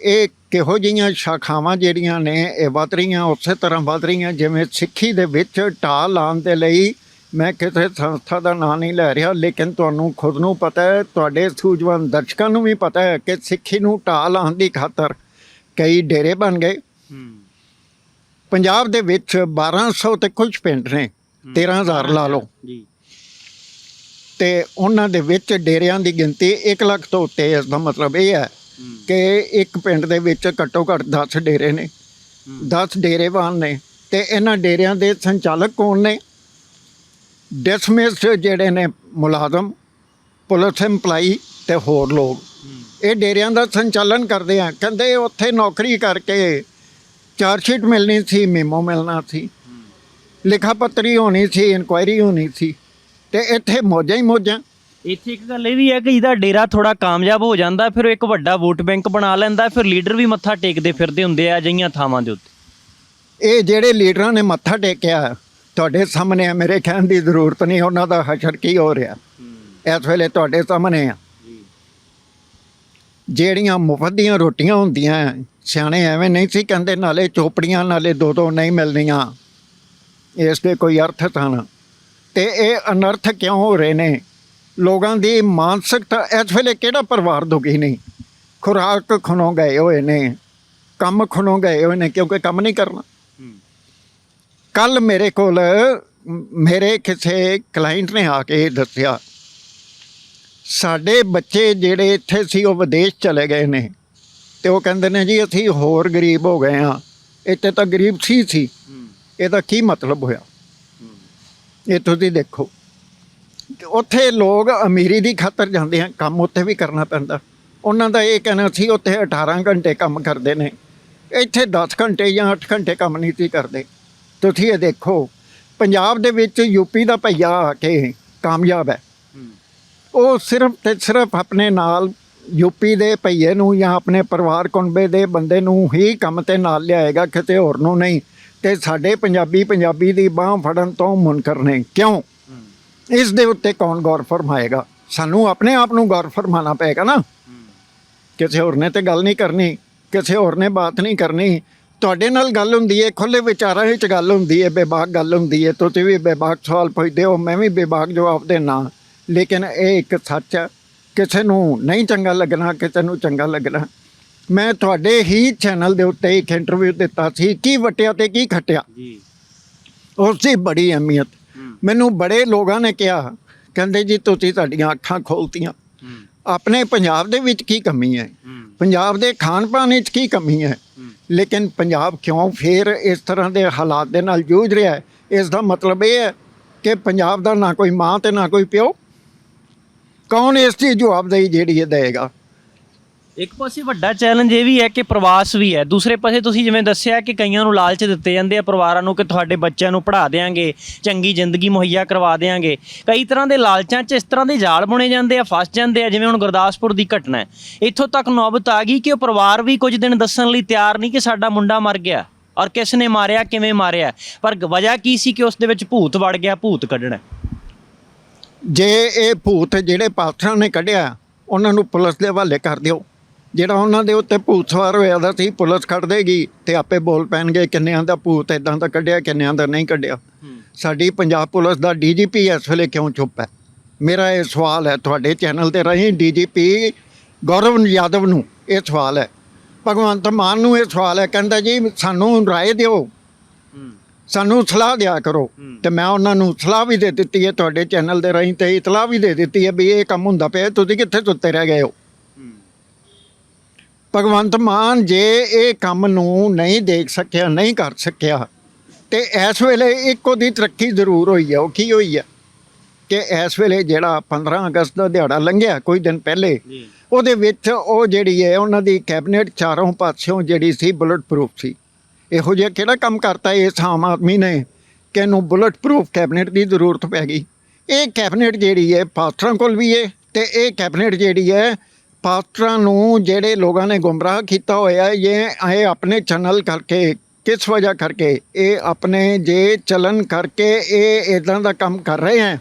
ਇਹ ਕਿਹੋ ਜਿਹੀਆਂ ਸ਼ਾਖਾਵਾਂ ਜਿਹੜੀਆਂ ਨੇ ਇਹ ਵੱਧ ਰਹੀਆਂ ਉਸੇ ਤਰ੍ਹਾਂ ਵੱਧ ਰਹੀਆਂ ਜਿਵੇਂ ਸਿੱਖੀ ਦੇ ਵਿੱਚ ਢਾਲ ਲਾਉਣ ਦੇ ਲਈ ਮੈਂ ਕਿਸੇ ਸੰਸਥਾ ਦਾ ਨਾਂ ਨਹੀਂ ਲੈ ਰਿਹਾ ਲੇਕਿਨ ਤੁਹਾਨੂੰ ਖੁਦ ਨੂੰ ਪਤਾ ਹੈ ਤੁਹਾਡੇ ਸੂਝਵਾਨ ਦਰਸ਼ਕਾਂ ਨੂੰ ਵੀ ਪਤਾ ਹੈ ਕਿ ਸਿੱਖੀ ਨੂੰ ਢਾਲ ਲਾਉਣ ਦੀ ਖਾਤਰ ਕਈ ਡੇਰੇ ਬਣ ਗਏ। ਪੰਜਾਬ ਦੇ ਵਿੱਚ 1200 ਤੇ ਕੁਝ ਪਿੰਡ ਨੇ 13000 ਲਾ ਲਓ। ਜੀ। ਤੇ ਉਹਨਾਂ ਦੇ ਵਿੱਚ ਡੇਰਿਆਂ ਦੀ ਗਿਣਤੀ 1 ਲੱਖ ਤੋਂ ਉੱਤੇ। ਇਸ ਦਾ ਮਤਲਬ ਇਹ ਹੈ ਕਿ ਇੱਕ ਪਿੰਡ ਦੇ ਵਿੱਚ ਘੱਟੋ ਘੱਟ 10 ਡੇਰੇ ਨੇ 10 ਡੇਰੇਵਾਨ ਨੇ ਤੇ ਇਹਨਾਂ ਡੇਰਿਆਂ ਦੇ ਸੰਚਾਲਕ ਕੌਣ ਨੇ? ਡਿਸਮਿਸਡ ਜਿਹੜੇ ਨੇ ਮੁਲਾਜ਼ਮ ਪੁਲਿਸ EMPLOYE ਤੇ ਹੋਰ ਲੋਕ। ਇਹ ਡੇਰਿਆਂ ਦਾ ਸੰਚਾਲਨ ਕਰਦੇ ਆ ਕਹਿੰਦੇ ਉੱਥੇ ਨੌਕਰੀ ਕਰਕੇ ਚਾਰਜ ਸ਼ੀਟ ਮਿਲਣੀ ਸੀ ਮੈਮੋ ਮਿਲਣਾ ਸੀ। ਲਿਖਾ ਪੱਤਰੀ ਹੋਣੀ ਸੀ ਇਨਕੁਆਇਰੀ ਹੋਣੀ ਸੀ। ਤੇ ਇੱਥੇ ਮੌਜਾਂ ਹੀ ਮੌਜਾਂ। ਇੱਥੇ ਇੱਕ ਗੱਲ ਇਹ ਵੀ ਹੈ ਕਿ ਜਿਹਦਾ ਡੇਰਾ ਥੋੜਾ ਕਾਮਯਾਬ ਹੋ ਜਾਂਦਾ ਫਿਰ ਉਹ ਇੱਕ ਵੱਡਾ ਵੋਟ ਬੈਂਕ ਬਣਾ ਲੈਂਦਾ ਫਿਰ ਲੀਡਰ ਵੀ ਮੱਥਾ ਟੇਕਦੇ ਫਿਰਦੇ ਹੁੰਦੇ ਆ ਅਜਿਹੀਆਂ ਥਾਵਾਂ ਦੇ ਉੱਤੇ। ਇਹ ਜਿਹੜੇ ਲੀਡਰਾਂ ਨੇ ਮੱਥਾ ਟੇਕਿਆ ਤੁਹਾਡੇ ਸਾਹਮਣੇ ਆ ਮੇਰੇ ਕਹਿਣ ਦੀ ਜ਼ਰੂਰਤ ਨਹੀਂ ਉਹਨਾਂ ਦਾ ਹਸ਼ਰ ਕੀ ਹੋ ਰਿਹਾ? ਇਸ ਵੇਲੇ ਤੁਹਾਡੇ ਸਾਹਮਣੇ ਆ। ਜਿਹੜੀਆਂ ਮੁਫਤ ਦੀਆਂ ਰੋਟੀਆਂ ਹੁੰਦੀਆਂ ਸਿਆਣੇ ਐਵੇਂ ਨਹੀਂ ਸੀ ਕਹਿੰਦੇ ਨਾਲੇ ਚੋਪੜੀਆਂ ਨਾਲੇ ਦੋ ਦੋ ਨਹੀਂ ਮਿਲਣੀਆਂ। ਇਸ ਦੇ ਕੋਈ ਅਰਥ ਤਾਂ ਤੇ ਇਹ ਅਨਰਥ ਕਿਉਂ ਹੋ ਰਹੇ ਨੇ? ਲੋਕਾਂ ਦੀ ਮਾਨਸਿਕਤਾ ਇਸ ਵੇਲੇ ਕਿਹੜਾ ਪਰਿਵਾਰ ਦੁਖੀ ਨਹੀਂ? ਖੁਰਾਕ ਖੁਣੋਂ ਗਏ ਹੋਏ ਨੇ ਕੰਮ ਖੁਣੋਂ ਗਏ ਹੋਏ ਨੇ ਕਿਉਂਕਿ ਕੰਮ ਨਹੀਂ ਕਰਨਾ। ਕੱਲ ਮੇਰੇ ਕੋਲ ਮੇਰੇ ਕਿਸੇ ਕਲਾਇੰਟ ਨੇ ਆ ਕੇ ਦੱਸਿਆ ਸਾਡੇ ਬੱਚੇ ਜਿਹੜੇ ਇੱਥੇ ਸੀ ਉਹ ਵਿਦੇਸ਼ ਚਲੇ ਗਏ ਨੇ। ਤੇ ਉਹ ਕਹਿੰਦੇ ਨੇ ਜੀ ਅਸੀਂ ਹੋਰ ਗਰੀਬ ਹੋ ਗਏ ਆ ਇੱਥੇ ਤਾਂ ਗਰੀਬ ਸੀ ਸੀ। ਇਹਦਾ ਕੀ ਮਤਲਬ ਹੋਇਆ? ਇਹ ਤੁਸੀਂ ਦੇਖੋ। ਉੱਥੇ ਲੋਕ ਅਮੀਰੀ ਦੀ ਖਾਤਰ ਜਾਂਦੇ ਆ ਕੰਮ ਉੱਥੇ ਵੀ ਕਰਨਾ ਪੈਂਦਾ। ਉਹਨਾਂ ਦਾ ਇਹ ਕਹਿਣਾ ਸੀ ਉੱਥੇ 18 ਘੰਟੇ ਕੰਮ ਕਰਦੇ ਨੇ। ਇੱਥੇ 10 ਘੰਟੇ ਜਾਂ 8 ਘੰਟੇ ਕੰਮ ਨਹੀਂ ਸੀ ਕਰਦੇ। ਤੁਸੀਂ ਇਹ ਦੇਖੋ ਪੰਜਾਬ ਦੇ ਵਿੱਚ ਯੂਪੀ ਦਾ ਭਈਆ ਆ ਕੇ ਕਾਮਯਾਬ ਹੈ। ਉਹ ਸਿਰਫ ਤੇ ਸਿਰਫ ਆਪਣੇ ਨਾਲ ਯੂਪੀ ਦੇ ਭਈਏ ਨੂੰ ਜਾਂ ਆਪਣੇ ਪਰਿਵਾਰ ਕੁਨਬੇ ਦੇ ਬੰਦੇ ਨੂੰ ਹੀ ਕੰਮ ਤੇ ਨਾਲ ਲਿਆਏਗਾ ਕਿਤੇ ਹੋਰ ਨੂੰ ਨਹੀਂ। ਤੇ ਸਾਡੇ ਪੰਜਾਬੀ ਪੰਜਾਬੀ ਦੀ ਬਾਹ ਫੜਨ ਤੋਂ ਮੁਨਕਰ ਨੇ। ਕਿਉਂ? ਇਸ ਦੇ ਉੱਤੇ ਕੌਣ ਗੌਰ ਫਰਮਾਏਗਾ? ਸਾਨੂੰ ਆਪਣੇ ਆਪ ਨੂੰ ਗੌਰ ਫਰਮਾਣਾ ਪਏਗਾ ਨਾ। ਕਿਸੇ ਹੋਰ ਨੇ ਤੇ ਗੱਲ ਨਹੀਂ ਕਰਨੀ ਕਿਸੇ ਹੋਰ ਨੇ ਬਾਤ ਨਹੀਂ ਕਰਨੀ। ਤੁਹਾਡੇ ਨਾਲ ਗੱਲ ਹੁੰਦੀ ਹੈ ਖੁੱਲੇ ਵਿਚਾਰਾਂ ਵਿੱਚ ਗੱਲ ਹੁੰਦੀ ਹੈ ਬੇਬਾਕ ਗੱਲ ਹੁੰਦੀ ਹੈ ਤੁਸੀਂ ਵੀ ਬੇਬਾਕ ਸਵਾਲ ਪੁੱਛਦੇ ਹੋ ਮੈਂ ਵੀ ਬੇਬਾਕ ਜਵਾਬ ਦੇਣਾ ਲੇਕਿਨ ਇਹ ਇੱਕ ਸੱਚ ਹੈ ਕਿਸੇ ਨੂੰ ਨਹੀਂ ਚੰਗਾ ਲੱਗਣਾ ਕਿਸੇ ਨੂੰ ਚੰਗਾ ਲੱਗਣਾ। ਮੈਂ ਤੁਹਾਡੇ ਹੀ ਚੈਨਲ ਦੇ ਉੱਤੇ ਇੱਕ ਇੰਟਰਵਿਊ ਦਿੱਤਾ ਸੀ ਕੀ ਵਟਿਆ ਤੇ ਕੀ ਖਟਿਆ? ਜੀ। ਉਸ ਦੀ ਬੜੀ ਅਹਿਮੀਅਤ। ਮੈਨੂੰ ਬੜੇ ਲੋਕਾਂ ਨੇ ਕਿਹਾ ਕਹਿੰਦੇ ਜੀ ਤੁਸੀਂ ਤੁਹਾਡੀਆਂ ਅੱਖਾਂ ਖੋਲਤੀਆਂ। ਆਪਣੇ ਪੰਜਾਬ ਦੇ ਵਿੱਚ ਕੀ ਕਮੀ ਹੈ? ਪੰਜਾਬ ਦੇ ਖਾਣ ਪਾਣ ਵਿੱਚ ਕੀ ਕਮੀ ਹੈ। ਲੇਕਿਨ ਪੰਜਾਬ ਕਿਉਂ ਫੇਰ ਇਸ ਤਰ੍ਹਾਂ ਦੇ ਹਾਲਾਤ ਦੇ ਨਾਲ ਜੂਝ ਰਿਹਾ ਹੈ? ਇਸ ਦਾ ਮਤਲਬ ਇਹ ਹੈ ਕਿ ਪੰਜਾਬ ਦਾ ਨਾ ਕੋਈ ਮਾਂ ਤੇ ਨਾ ਕੋਈ ਪਿਓ ਕੌਣ ਇਸ ਦੀ ਜਵਾਬਦੇਹੀ ਜਿਹੜੀ ਹੈ ਦੇਗਾ ਇੱਕ ਪਾਸੇ ਵੱਡਾ ਚੈਲੰਜ ਇਹ ਵੀ ਹੈ ਕਿ ਪ੍ਰਵਾਸ ਵੀ ਹੈ। ਦੂਸਰੇ ਪਾਸੇ ਤੁਸੀਂ ਜਿਵੇਂ ਦੱਸਿਆ ਕਿ ਕਈਆਂ ਨੂੰ ਲਾਲਚ ਦਿੱਤੇ ਜਾਂਦੇ ਆ ਪਰਿਵਾਰਾਂ ਨੂੰ ਕਿ ਤੁਹਾਡੇ ਬੱਚਿਆਂ ਨੂੰ ਪੜ੍ਹਾ ਦੇਾਂਗੇ ਚੰਗੀ ਜ਼ਿੰਦਗੀ ਮੁਹੱਈਆ ਕਰਵਾ ਦੇਾਂਗੇ ਕਈ ਤਰ੍ਹਾਂ ਦੇ ਲਾਲਚਾਂ 'ਚ ਇਸ ਤਰ੍ਹਾਂ ਦੇ ਜਾਲ ਬੁਣੇ ਜਾਂਦੇ ਆ, ਫਸ ਜਾਂਦੇ ਆ, ਜਿਵੇਂ ਹੁਣ ਗੁਰਦਾਸਪੁਰ ਦੀ ਘਟਨਾ ਹੈ। ਇੱਥੋਂ ਤੱਕ ਨੌਬਤ ਆ ਗਈ ਕਿ ਉਹ ਪਰਿਵਾਰ ਵੀ ਕੁਝ ਦਿਨ ਦੱਸਣ ਲਈ ਤਿਆਰ ਨਹੀਂ ਕਿ ਸਾਡਾ ਮੁੰਡਾ ਮਰ ਗਿਆ ਔਰ ਕਿਸ ਨੇ ਮਾਰਿਆ, ਕਿਵੇਂ ਮਾਰਿਆ। ਪਰ ਵਜ੍ਹਾ ਕੀ ਸੀ ਕਿ ਉਸ ਦੇ ਵਿੱਚ ਭੂਤ ਵੜ ਗਿਆ, ਭੂਤ ਕੱਢਣਾ ਜੇ ਇਹ ਭੂਤ ਜਿਹੜੇ ਪਾਤਰਾਂ ਨੇ ਕੱਢਿਆ ਉਹਨਾਂ ਨੂੰ ਪੁਲਿਸ ਦੇ ਹਵਾਲੇ ਕਰ ਦਿਓ। ਜਿਹੜਾ ਉਹਨਾਂ ਦੇ ਉੱਤੇ ਭੂਤ ਸਵਾਰ ਹੋਇਆ ਦਾ ਸੀ ਪੁਲਿਸ ਕੱਢ ਦੇਗੀ ਤੇ ਆਪੇ ਬੋਲ ਪੈਣਗੇ ਕਿੰਨਿਆਂ ਦਾ ਭੂਤ ਇਦਾਂ ਦਾ ਕੱਢਿਆ ਕਿੰਨਿਆਂ ਦਾ ਨਹੀਂ ਕੱਢਿਆ। ਸਾਡੀ ਪੰਜਾਬ ਪੁਲਿਸ ਦਾ ਡੀਜੀਪੀ ਇਸ ਵੇਲੇ ਕਿਉਂ ਚੁੱਪ ਹੈ? ਮੇਰਾ ਇਹ ਸਵਾਲ ਹੈ ਤੁਹਾਡੇ ਚੈਨਲ ਤੇ ਰਹੀ ਡੀਜੀਪੀ ਗੌਰਵ ਯਾਦਵ ਨੂੰ ਇਹ ਸਵਾਲ ਹੈ। ਭਗਵੰਤ ਮਾਨ ਨੂੰ ਇਹ ਸਵਾਲ ਹੈ ਕਹਿੰਦਾ ਜੀ ਸਾਨੂੰ ਰਾਏ ਦਿਓ। ਸਾਨੂੰ ਸਲਾਹ ਦਿਆ ਕਰੋ ਤੇ ਮੈਂ ਉਹਨਾਂ ਨੂੰ ਸਲਾਹ ਵੀ ਦੇ ਦਿੱਤੀ ਹੈ ਤੁਹਾਡੇ ਚੈਨਲ ਦੇ ਰਾਹੀਂ ਤੇ ਇਤਲਾਹ ਵੀ ਦੇ ਦਿੱਤੀ ਹੈ ਵੀ ਇਹ ਕੰਮ ਹੁੰਦਾ ਪਿਆ ਤੁਸੀਂ ਕਿੱਥੇ ਸੁੱਤੇ ਰਹਿ ਗਏ ਹੋ? ਭਗਵੰਤ ਮਾਨ ਜੇ ਇਹ ਕੰਮ ਨੂੰ ਨਹੀਂ ਦੇਖ ਸਕਿਆ ਨਹੀਂ ਕਰ ਸਕਿਆ ਤੇ ਇਸ ਵੇਲੇ ਇੱਕ ਉਹਦੀ ਤਰੱਕੀ ਜ਼ਰੂਰ ਹੋਈ ਹੈ ਉਹ ਕੀ ਹੋਈ ਹੈ? ਕਿ ਇਸ ਵੇਲੇ ਜਿਹੜਾ 15 ਅਗਸਤ ਦਾ ਦਿਹਾੜਾ ਲੰਘਿਆ ਕੋਈ ਦਿਨ ਪਹਿਲੇ ਉਹਦੇ ਵਿੱਚ ਉਹ ਜਿਹੜੀ ਹੈ ਉਹਨਾਂ ਦੀ ਕੈਬਨਿਟ ਚਾਰੋਂ ਪਾਸਿਓਂ ਜਿਹੜੀ ਸੀ ਬੁਲਟ ਪ੍ਰੂਫ ਸੀ। ਇਹੋ ਜਿਹਾ ਕਿਹੜਾ ਕੰਮ ਕਰਤਾ ਇਸ ਆਮ ਆਦਮੀ ਨੇ? ਕਿ ਇਹਨੂੰ ਬੁਲਟ ਪ੍ਰੂਫ ਕੈਬਨਿਟ ਦੀ ਜ਼ਰੂਰਤ ਪੈ ਗਈ? ਇਹ ਕੈਬਨਿਟ ਜਿਹੜੀ ਹੈ ਪਾਸਟਰਾਂ ਕੋਲ ਵੀ ਹੈ ਤੇ ਇਹ ਕੈਬਨਿਟ ਜਿਹੜੀ ਹੈ ਪਾਸਟਰਾਂ ਨੂੰ ਜਿਹੜੇ ਲੋਕਾਂ ਨੇ ਗੁੰਮਰਾਹ ਕੀਤਾ ਹੋਇਆ ਹੈ, ਇਹ ਆਪਣੇ ਚੈਨਲ ਕਰਕੇ ਕਿਸ ਵਜ੍ਹਾ ਕਰਕੇ? ਇਹ ਆਪਣੇ ਜੇ ਚਲਨ ਕਰਕੇ ਇਹ ਇਦਾਂ ਦਾ ਕੰਮ ਕਰ ਰਹੇ ਹੈ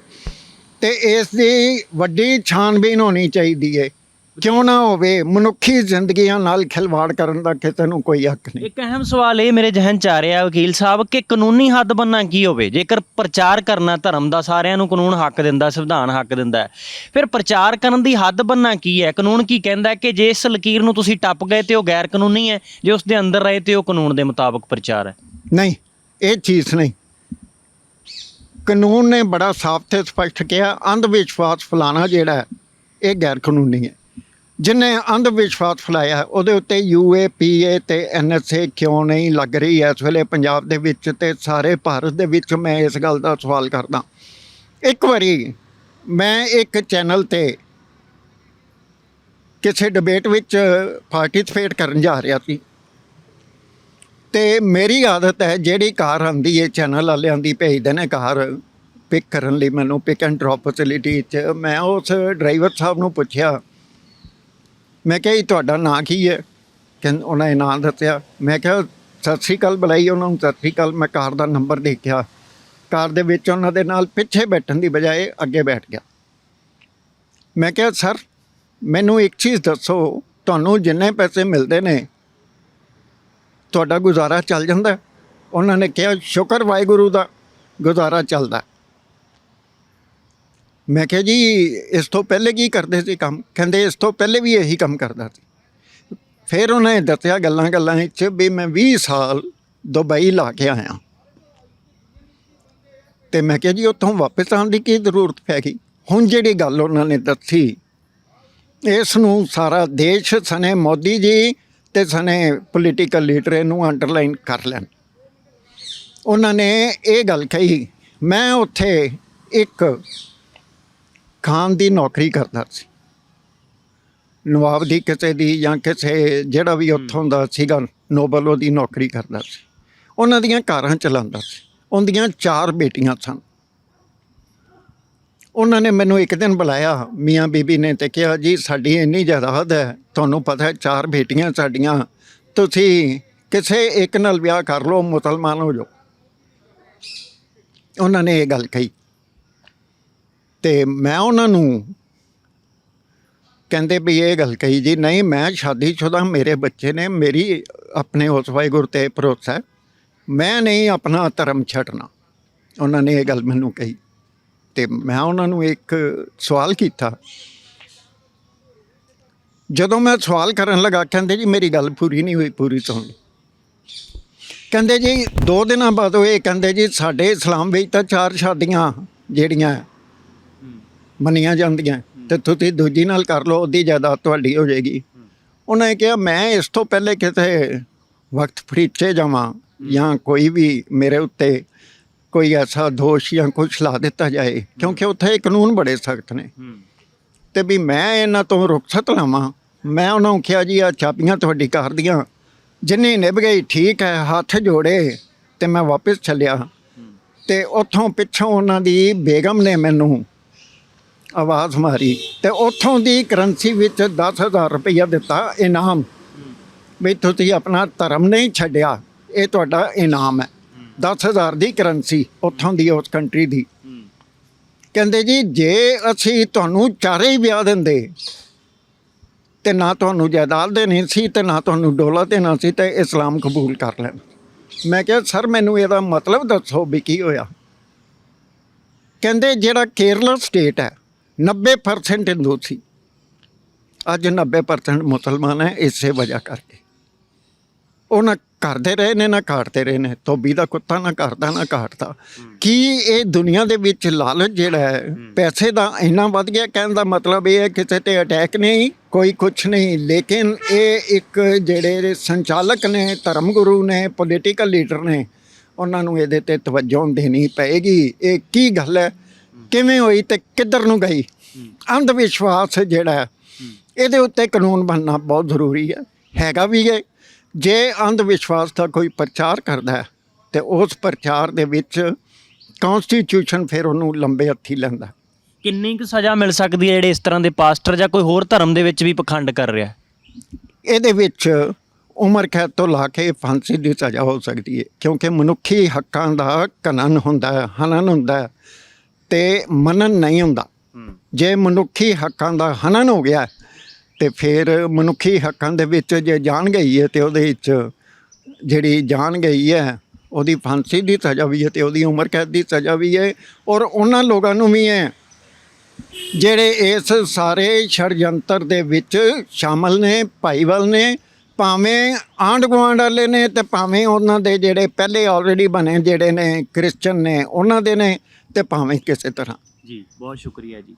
ਤੇ ਇਸ ਦੀ ਵੱਡੀ ਛਾਨਬੀਨ ਹੋਣੀ ਚਾਹੀਦੀ ਹੈ। ਕਿਉਂ ਨਾ ਹੋਵੇ ਮਨੁੱਖੀ ਜ਼ਿੰਦਗੀਆਂ ਨਾਲ ਖਿਲਵਾੜ ਕਰਨ ਦਾ ਕਿਸੇ ਨੂੰ ਕੋਈ ਹੱਕ ਨਹੀਂ। ਇੱਕ ਅਹਿਮ ਸਵਾਲ ਇਹ ਮੇਰੇ ਜ਼ਿਹਨ ਚ ਆ ਰਿਹਾ ਵਕੀਲ ਸਾਹਿਬ ਕਿ ਕਾਨੂੰਨੀ ਹੱਦ ਬੰਨਾ ਕੀ ਹੋਵੇ? ਜੇਕਰ ਪ੍ਰਚਾਰ ਕਰਨਾ ਧਰਮ ਦਾ ਸਾਰਿਆਂ ਨੂੰ ਕਾਨੂੰਨ ਹੱਕ ਦਿੰਦਾ ਸੰਵਿਧਾਨ ਹੱਕ ਦਿੰਦਾ ਫਿਰ ਪ੍ਰਚਾਰ ਕਰਨ ਦੀ ਹੱਦ ਬੰਨਾ ਕੀ ਹੈ? ਕਾਨੂੰਨ ਕੀ ਕਹਿੰਦਾ ਕਿ ਜੇ ਇਸ ਲਕੀਰ ਨੂੰ ਤੁਸੀਂ ਟੱਪ ਗਏ ਤੇ ਉਹ ਗੈਰ ਕਾਨੂੰਨੀ ਹੈ ਜੇ ਉਸ ਦੇ ਅੰਦਰ ਰਹੇ ਤੇ ਉਹ ਕਾਨੂੰਨ ਦੇ ਮੁਤਾਬਕ ਪ੍ਰਚਾਰ ਹੈ? ਨਹੀਂ ਇਹ ਚੀਜ਼ ਨਹੀਂ। ਕਾਨੂੰਨ ਨੇ ਬੜਾ ਸਾਫ਼ ਤੇ ਸਪਸ਼ਟ ਕਿਹਾ ਅੰਧ ਵਿਸ਼ਵਾਸ ਫਲਾਣਾ ਜਿਹੜਾ ਹੈ, ਇਹ ਗੈਰ ਕਾਨੂੰਨੀ ਹੈ। ਜਿਨੇ ਅੰਧ ਵਿਸ਼ਵਾਸ ਫੈਲਾਇਆ ਉਹਦੇ ਉੱਤੇ ਯੂਏਪੀਏ ਤੇ ਐਨਐਸਏ ਕਿਉਂ ਨਹੀਂ ਲੱਗ ਰਹੀ? ਇਸ ਵੇਲੇ ਪੰਜਾਬ ਦੇ ਵਿੱਚ ਤੇ ਸਾਰੇ ਭਾਰਤ ਦੇ ਵਿੱਚ ਮੈਂ ਇਸ ਗੱਲ ਦਾ ਸਵਾਲ ਕਰਦਾ। ਇੱਕ ਵਾਰੀ ਮੈਂ ਇੱਕ ਚੈਨਲ ਤੇ ਕਿਸੇ ਡਿਬੇਟ ਵਿੱਚ ਪਾਰਟਿਸਿਪੇਟ ਕਰਨ ਜਾ ਰਿਹਾ ਸੀ ਤੇ ਮੇਰੀ ਆਦਤ ਹੈ, ਜਿਹੜੀ ਕਾਰ ਆਂਦੀ ਹੈ, ਚੈਨਲ ਵਾਲਿਆਂ ਦੀ ਭੇਜਦੇ ਨੇ ਕਾਰ ਪਿਕ ਕਰਨ ਲਈ ਮੈਨੂੰ ਪਿਕ ਐਂਡ ਡ੍ਰੌਪ ਫੈਸਿਲਿਟੀ 'ਚ। ਮੈਂ ਉਸ ਡਰਾਈਵਰ ਸਾਹਿਬ ਨੂੰ ਪੁੱਛਿਆ ਮੈਂ ਕਿਹਾ ਜੀ, ਤੁਹਾਡਾ ਨਾਂ ਕੀ ਹੈ? ਕਹਿੰਦੇ ਉਹਨਾਂ ਨੇ ਨਾਂ ਦੱਸਿਆ। ਮੈਂ ਕਿਹਾ, ਸਤਿ ਸ਼੍ਰੀ ਅਕਾਲ ਬੁਲਾਈ ਉਹਨਾਂ ਨੂੰ, ਸਤਿ ਸ਼੍ਰੀ ਅਕਾਲ। ਮੈਂ ਕਾਰ ਦਾ ਨੰਬਰ ਦੇਖਿਆ। ਕਾਰ ਦੇ ਵਿੱਚ ਉਹਨਾਂ ਦੇ ਨਾਲ ਪਿੱਛੇ ਬੈਠਣ ਦੀ ਬਜਾਏ ਅੱਗੇ ਬੈਠ ਗਿਆ। ਮੈਂ ਕਿਹਾ, ਸਰ, ਮੈਨੂੰ ਇੱਕ ਚੀਜ਼ ਦੱਸੋ। ਤੁਹਾਨੂੰ ਜਿੰਨੇ ਪੈਸੇ ਮਿਲਦੇ ਨੇ, ਤੁਹਾਡਾ ਗੁਜ਼ਾਰਾ ਚੱਲ ਜਾਂਦਾ? ਉਹਨਾਂ ਨੇ ਕਿਹਾ, ਸ਼ੁਕਰ ਵਾਹਿਗੁਰੂ ਦਾ ਗੁਜ਼ਾਰਾ ਚੱਲਦਾ ਮੈਂ ਕਿਹਾ ਜੀ, ਇਸ ਤੋਂ ਪਹਿਲੇ ਕੀ ਕਰਦੇ ਸੀ ਕੰਮ? ਕਹਿੰਦੇ ਇਸ ਤੋਂ ਪਹਿਲੇ ਵੀ ਇਹੀ ਕੰਮ ਕਰਦਾ ਸੀ। ਫਿਰ ਉਹਨੇ ਦੱਸਿਆ ਗੱਲਾਂ ਗੱਲਾਂ ਵਿੱਚ ਵੀ ਮੈਂ 20 ਸਾਲ ਦੁਬਈ ਲਾ ਕੇ ਆਇਆ। ਤੇ ਮੈਂ ਕਿਹਾ ਜੀ, ਉੱਥੋਂ ਵਾਪਸ ਆਉਣ ਦੀ ਕੀ ਜ਼ਰੂਰਤ ਪੈ ਗਈ? ਹੁਣ ਜਿਹੜੀ ਗੱਲ ਉਹਨਾਂ ਨੇ ਦੱਸੀ, ਇਸ ਨੂੰ ਸਾਰਾ ਦੇਸ਼ ਸਨੇ ਮੋਦੀ ਜੀ ਤੇ ਸਨੇ ਪੋਲੀਟੀਕਲ ਲੀਡਰ ਇਹਨੂੰ ਅੰਡਰਲਾਈਨ ਕਰ ਲੈਣ। ਉਹਨਾਂ ਨੇ ਇਹ ਗੱਲ ਕਹੀ, ਮੈਂ ਉੱਥੇ ਇੱਕ ਖਾਨ ਦੀ ਨੌਕਰੀ ਕਰਦਾ ਸੀ। ਨਵਾਬ ਦੀ ਕਿਸੇ ਦੀ ਜਾਂ ਕਿਸੇ ਜਿਹੜਾ ਵੀ ਉੱਥੋਂ ਦਾ ਸੀਗਾ, ਨੋਬਲ ਉਹਦੀ ਨੌਕਰੀ ਕਰਦਾ ਸੀ। ਉਹਨਾਂ ਦੀਆਂ ਕਾਰਾਂ ਚਲਾਉਂਦਾ ਸੀ। ਉਹਦੀਆਂ ਚਾਰ ਬੇਟੀਆਂ ਸਨ। ਉਹਨਾਂ ਨੇ ਮੈਨੂੰ ਇੱਕ ਦਿਨ ਬੁਲਾਇਆ, ਮੀਆਂ ਬੀਬੀ ਨੇ ਤੇ ਕਿਹਾ, ਜੀ, ਸਾਡੀ ਇੰਨੀ ਜਾਇਦਾਦ ਹੈ, ਤੁਹਾਨੂੰ ਪਤਾ ਹੈ, ਚਾਰ ਬੇਟੀਆਂ ਸਾਡੀਆਂ, ਤੁਸੀਂ ਕਿਸੇ ਇੱਕ ਨਾਲ ਵਿਆਹ ਕਰ ਲਓ, ਮੁਸਲਮਾਨ ਹੋ ਜਾਓ। ਉਹਨਾਂ ਨੇ ਇਹ ਗੱਲ ਕਹੀ। ਤੇ ਮੈਂ ਉਹਨਾਂ ਨੂੰ ਕਹਿੰਦੇ ਵੀ ਇਹ ਗੱਲ ਕਹੀ ਜੀ, ਨਹੀਂ, ਮੈਂ ਸ਼ਾਦੀशुदा ਮੇਰੇ ਬੱਚੇ ਨੇ, ਮੇਰੀ ਆਪਣੇ ਉਸ ਵਾਹਿਗੁਰੂ ਤੇ ਭਰੋਸਾ ਮੈਂ ਨਹੀਂ ਆਪਣਾ ਧਰਮ ਛੱਡਣਾ। ਉਹਨਾਂ ਨੇ ਇਹ ਗੱਲ ਮੈਨੂੰ ਕਹੀ ਤੇ ਮੈਂ ਉਹਨਾਂ ਨੂੰ ਇੱਕ ਸਵਾਲ ਕੀਤਾ। ਜਦੋਂ ਮੈਂ ਸਵਾਲ ਕਰਨ ਲੱਗਾ, ਕਹਿੰਦੇ ਜੀ, ਮੇਰੀ ਗੱਲ ਪੂਰੀ ਨਹੀਂ ਹੋਈ, ਪੂਰੀ ਸੁਣ ਕਹਿੰਦੇ ਜੀ, ਦੋ ਦਿਨਾਂ ਬਾਅਦ ਉਹ ਇਹ ਕਹਿੰਦੇ ਜੀ, ਸਾਡੇ ਇਸਲਾਮ ਵਿੱਚ ਤਾਂ ਚਾਰ ਸ਼ਾਦੀਆਂ ਜਿਹੜੀਆਂ ਮੰਨੀਆਂ ਜਾਂਦੀਆਂ। ਤੇ ਤੁਸੀਂ ਦੂਜੀ ਨਾਲ ਕਰ ਲਓ ਉਹਦੀ ਜਾਇਦਾਦ ਤੁਹਾਡੀ ਹੋ ਜਾਏਗੀ। ਉਹਨਾਂ ਕਿਹਾ ਮੈਂ ਇਸ ਤੋਂ ਪਹਿਲੇ ਕਿਤੇ ਵਕਤ ਫਰੀਚੇ ਜਾਵਾਂ ਜਾਂ ਕੋਈ ਵੀ ਮੇਰੇ ਉੱਤੇ ਕੋਈ ਐਸਾ ਦੋਸ਼ ਜਾਂ ਕੁਛ ਲਾ ਦਿੱਤਾ ਜਾਏ ਕਿਉਂਕਿ ਉੱਥੇ ਕਾਨੂੰਨ ਬੜੇ ਸਖਤ ਨੇ। ਤੇ ਵੀ ਮੈਂ ਇਹਨਾਂ ਤੋਂ ਰੁਖਸਤ ਲਵਾਂ। ਮੈਂ ਉਹਨਾਂ ਨੂੰ ਕਿਹਾ ਜੀ ਆ ਚਾਬੀਆਂ ਤੁਹਾਡੀ ਕਾਰ ਦੀਆਂ ਜਿੰਨੀ ਨਿਭ ਗਈ ਠੀਕ ਹੈ ਹੱਥ ਜੋੜੇ ਤੇ ਮੈਂ ਵਾਪਸ ਚੱਲਿਆ। ਤੇ ਉੱਥੋਂ ਪਿੱਛੋਂ ਉਹਨਾਂ ਦੀ ਬੇਗਮ ਨੇ ਮੈਨੂੰ ਆਵਾਜ਼ ਮਾਰੀ ਤੇ ਉੱਥੋਂ ਦੀ ਕਰੰਸੀ ਵਿੱਚ 10000 ਰੁਪਇਆ ਦਿੱਤਾ ਇਨਾਮ। ਵੀ ਤੁਸੀਂ ਆਪਣਾ ਧਰਮ ਨਹੀਂ ਛੱਡਿਆ, ਇਹ ਤੁਹਾਡਾ ਇਨਾਮ ਹੈ। 10000 ਦੀ ਕਰੰਸੀ ਉੱਥੋਂ ਦੀ, ਉਸ ਕੰਟਰੀ ਦੀ। ਕਹਿੰਦੇ ਜੀ, ਜੇ ਅਸੀਂ ਤੁਹਾਨੂੰ ਚਾਰੇ ਹੀ ਵਿਆਹ ਦਿੰਦੇ, ਤੇ ਨਾ ਤੁਹਾਨੂੰ ਜਾਇਦਾਦ ਦੇਣੀ ਸੀ ਤੇ ਨਾ ਤੁਹਾਨੂੰ ਡੋਲਾ ਦੇਣਾ ਸੀ ਤੇ ਇਸਲਾਮ ਕਬੂਲ ਕਰ ਲੈਣ। ਮੈਂ ਕਿਹਾ, ਸਰ, ਮੈਨੂੰ ਇਹਦਾ ਮਤਲਬ ਦੱਸੋ ਵੀ ਕੀ ਹੋਇਆ? ਕਹਿੰਦੇ, ਜਿਹੜਾ ਕੇਰਲਾ ਸਟੇਟ ਹੈ 90% ਹਿੰਦੂ ਸੀ ਅੱਜ 90% ਮੁਸਲਮਾਨ ਹੈ ਇਸੇ ਵਜ੍ਹਾ ਕਰਕੇ ਉਹ ਨਾ ਕਰਦੇ ਰਹੇ ਨੇ ਨਾ ਕਾਟਦੇ ਰਹੇ ਨੇ ਧੋਬੀ ਦਾ ਕੁੱਤਾ ਨਾ ਕਰਦਾ ਨਾ ਕਾਟਦਾ ਕੀ ਇਹ ਦੁਨੀਆ ਦੇ ਵਿੱਚ ਲਾਲਚ ਜਿਹੜਾ ਹੈ ਪੈਸੇ ਦਾ ਇੰਨਾ ਵੱਧ ਗਿਆ ਕਹਿਣ ਦਾ ਮਤਲਬ ਇਹ ਹੈ ਕਿਸੇ ਤੇ ਅਟੈਕ ਨਹੀਂ ਕੋਈ ਕੁਛ ਨਹੀਂ ਲੇਕਿਨ ਇਹ ਇੱਕ ਜਿਹੜੇ ਸੰਚਾਲਕ ਨੇ ਧਰਮ ਗੁਰੂ ਨੇ ਪੋਲੀਟੀਕਲ ਲੀਡਰ ਨੇ ਉਹਨਾਂ ਨੂੰ ਇਹਦੇ ਤੇ ਤਵੱਜੋ ਦੇਣੀ ਪਏਗੀ ਇਹ ਕੀ ਗੱਲ ਹੈ ਕਿਵੇਂ ਹੋਈ ਤੇ ਕਿੱਧਰ ਨੂੰ ਗਈ? ਅੰਧ ਵਿਸ਼ਵਾਸ ਜਿਹੜਾ ਇਹਦੇ ਉੱਤੇ ਕਾਨੂੰਨ ਬਣਨਾ ਬਹੁਤ ਜ਼ਰੂਰੀ ਹੈ। ਹੈਗਾ ਵੀ ਹੈ। ਜੇ ਅੰਧ ਵਿਸ਼ਵਾਸ ਦਾ ਕੋਈ ਪ੍ਰਚਾਰ ਕਰਦਾ ਹੈ ਤੇ ਉਸ ਪ੍ਰਚਾਰ ਦੇ ਵਿੱਚ ਕਨਸਟੀਟਿਊਸ਼ਨ ਫਿਰ ਉਹਨੂੰ ਲੰਬੇ ਹੱਥੀ ਲੈਂਦਾ ਕਿੰਨੀ ਕੁ ਸਜ਼ਾ ਮਿਲ ਸਕਦੀ ਹੈ ਜਿਹੜੇ ਇਸ ਤਰ੍ਹਾਂ ਦੇ ਪਾਸਟਰ ਜਾਂ ਕੋਈ ਹੋਰ ਧਰਮ ਦੇ ਵਿੱਚ ਵੀ ਪਖੰਡ ਕਰ ਰਿਹਾ ਇਹਦੇ ਵਿੱਚ ਉਮਰ ਕੈਦ ਤੋਂ ਲਾ ਕੇ ਫਾਂਸੀ ਦੀ ਸਜ਼ਾ ਹੋ ਸਕਦੀ ਹੈ ਕਿਉਂਕਿ ਮਨੁੱਖੀ ਹੱਕਾਂ ਦਾ ਕਾਨੂੰਨ ਹੁੰਦਾ ਹੈ ਹਨਨ ਹੁੰਦਾ ਹੈ। ਤੇ ਮਨਨ ਨਹੀਂ ਹੁੰਦਾ। ਜੇ ਮਨੁੱਖੀ ਹੱਕਾਂ ਦਾ ਹਨਨ ਹੋ ਗਿਆ ਤੇ ਫਿਰ ਮਨੁੱਖੀ ਹੱਕਾਂ ਦੇ ਵਿੱਚ ਜੇ ਜਾਨ ਗਈ ਹੈ ਤੇ ਉਹਦੇ ਵਿੱਚ ਜਿਹੜੀ ਜਾਨ ਗਈ ਹੈ ਉਹਦੀ ਫਾਂਸੀ ਦੀ ਸਜ਼ਾ ਵੀ ਹੈ ਤੇ ਉਹਦੀ ਉਮਰ ਕੈਦ ਦੀ ਸਜ਼ਾ ਵੀ ਹੈ ਔਰ ਉਹਨਾਂ ਲੋਕਾਂ ਨੂੰ ਵੀ ਹੈ ਜਿਹੜੇ ਇਸ ਸਾਰੇ ષੜਯੰਤਰ ਦੇ ਵਿੱਚ ਸ਼ਾਮਲ ਨੇ ਭਾਈਵਾਲ ਨੇ ਭਾਵੇਂ ਆਂਢ ਗੁਆਂਢ ਵਾਲੇ ਨੇ ਤੇ ਭਾਵੇਂ ਉਹਨਾਂ ਦੇ ਜਿਹੜੇ ਪਹਿਲੇ ਆਲਰੇਡੀ ਬਣੇ ਜਿਹੜੇ ਨੇ ਕ੍ਰਿਸਚੀਅਨ ਨੇ ਉਹਨਾਂ ਦੇ ਨੇ ਤੇ ਭਾਵੇਂ ਕਿਸੇ ਤਰ੍ਹਾਂ। ਜੀ ਬਹੁਤ ਸ਼ੁਕਰੀਆ ਜੀ।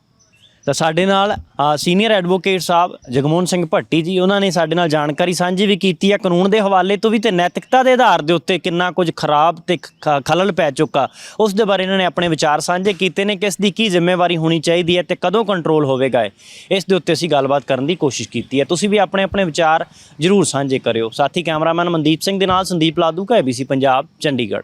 ਤਾਂ ਸਾਡੇ ਨਾਲ ਸੀਨੀਅਰ ਐਡਵੋਕੇਟ ਸਾਹਿਬ ਜਗਮੋਹਨ ਸਿੰਘ ਭੱਟੀ ਜੀ ਉਹਨਾਂ ਨੇ ਸਾਡੇ ਨਾਲ ਜਾਣਕਾਰੀ ਸਾਂਝੀ ਵੀ ਕੀਤੀ ਹੈ। ਕਾਨੂੰਨ ਦੇ ਹਵਾਲੇ ਤੋਂ ਵੀ ਤੇ ਨੈਤਿਕਤਾ ਦੇ ਆਧਾਰ ਦੇ ਉੱਤੇ ਕਿੰਨਾ ਕੁਝ ਖਰਾਬ ਤੇ ਖ- ਖਲਲ ਪੈ ਚੁੱਕਾ। ਉਸ ਦੇ ਬਾਰੇ ਇਹਨਾਂ ਨੇ ਆਪਣੇ ਵਿਚਾਰ ਸਾਂਝੇ ਕੀਤੇ ਨੇ ਕਿ ਇਸ ਦੀ ਕੀ ਜ਼ਿੰਮੇਵਾਰੀ ਹੋਣੀ ਚਾਹੀਦੀ ਹੈ ਤੇ ਕਦੋਂ ਕੰਟਰੋਲ ਹੋਵੇਗਾ ਇਹ। ਇਸ ਦੇ ਉੱਤੇ ਅਸੀਂ ਗੱਲਬਾਤ ਕਰਨ ਦੀ ਕੋਸ਼ਿਸ਼ ਕੀਤੀ ਹੈ। ਤੁਸੀਂ ਵੀ ਆਪਣੇ ਆਪਣੇ ਵਿਚਾਰ ਜਰੂਰ ਸਾਂਝੇ ਕਰਿਓ। ਸਾਥੀ ਕੈਮਰਾਮੈਨ ਮਨਦੀਪ ਸਿੰਘ ਦੇ ਨਾਲ ਸੰਦੀਪ ਲਾਦੂ ਕਾ ABC ਪੰਜਾਬ ਚੰਡੀਗੜ੍ਹ।